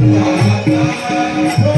Oh,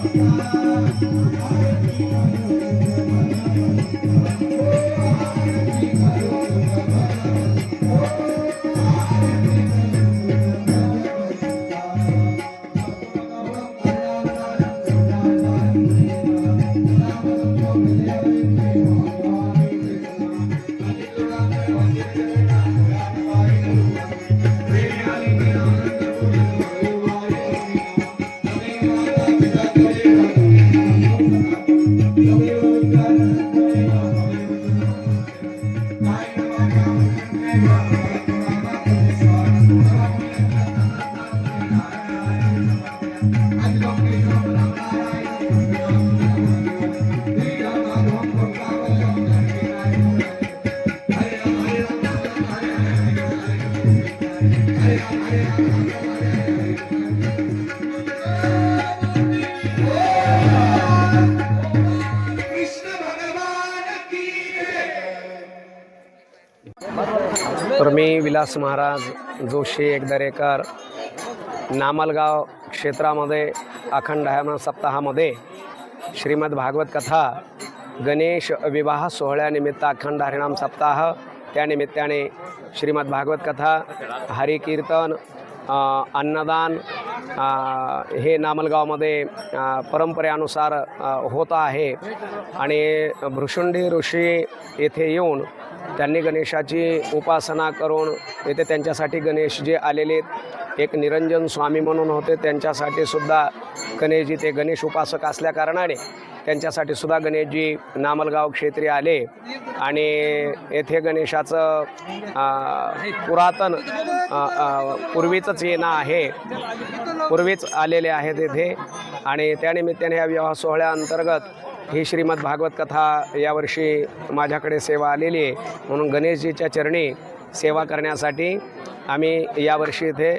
I'm तर मी विलास महाराज जोशी एकदरेकर नामलगाव क्षेत्रामध्ये अखंड हयाम सप्ताहामध्ये श्रीमद भागवत कथा गणेश विवाह सोहळ्यानिमित्त अखंड हरिणाम सप्ताह त्यानिमित्ताने श्रीमद भागवत कथा हरिकीर्तन अन्नदान हे नामलगावमध्ये परंपरेनुसार होत आहे. आणि भृशुंडी ऋषी येथे येऊन त्यांनी गणेशाची उपासना करून येथे त्यांच्यासाठी गणेश जे आलेले आहेत, एक निरंजन स्वामी म्हणून होते. त्यांच्यासाठी सुद्धा गणेशजी ते गणेश उपासक असल्या कारणाने त्यांच्यासाठी सुद्धा गणेशजी नामलगाव क्षेत्री आले. आणि येथे गणेशाचं पुरातन पूर्वीचंच येणं आहे. पूर्वीच आलेले आहेत येथे आणि त्यानिमित्ताने या विवाह सोहळ्याअंतर्गत ही श्रीमद भागवत कथा यावर्षी माझ्याकडे सेवा आलेली आहे. म्हणून गणेशजीच्या चरणी सेवा करण्यासाठी आम्ही यावर्षी इथे